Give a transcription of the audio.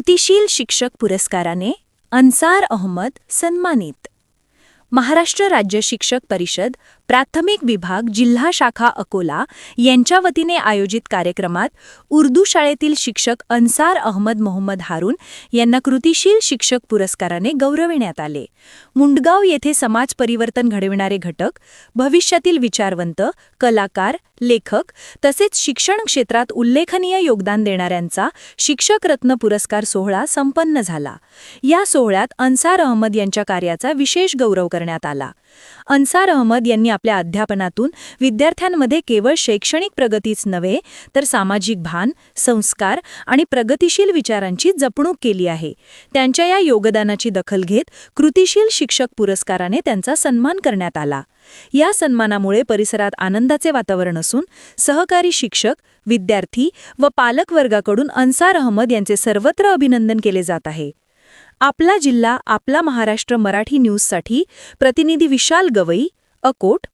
कृतिशील शिक्षक पुरस्काराने अन्सार अहमद सन्मानित. महाराष्ट्र राज्य शिक्षक परिषद प्राथमिक विभाग जिल्हा शाखा अकोला यांच्या वतीने आयोजित कार्यक्रमात उर्दू शाळेतील शिक्षक अन्सार अहमद मोहम्मद हारून यांना कृतिशील शिक्षक पुरस्काराने गौरविण्यात आले. मुंडगाव येथे समाज परिवर्तन घडविणारे घटक भविष्यातील विचारवंत कलाकार लेखक तसेच शिक्षण क्षेत्रात उल्लेखनीय योगदान देणाऱ्यांचा शिक्षक रत्न पुरस्कार सोहळा संपन्न झाला. या सोहळ्यात अन्सार अहमद यांच्या कार्याचा विशेष गौरव करण्यात आला. अन्सार अहमद यांनी आपल्या अध्यापनातून विद्यार्थ्यांमध्ये केवळ शैक्षणिक प्रगतीच नव्हे तर सामाजिक भान संस्कार आणि प्रगतिशील विचारांची जपणूक केली आहे. त्यांच्या या योगदानाची दखल घेत कृतिशील शिक्षक पुरस्काराने त्यांचा सन्मान करण्यात आला. या सन्मानामुळे परिसरात आनंदाचे वातावरण असून सहकारी शिक्षक विद्यार्थी व पालक वर्गाकडून अन्सार अहमद यांचे सर्वत्र अभिनंदन केले जात आहे. आपला जिल्हा आपला महाराष्ट्र मराठी न्यूजसाठी प्रतिनिधी विशाल गवई अकोट.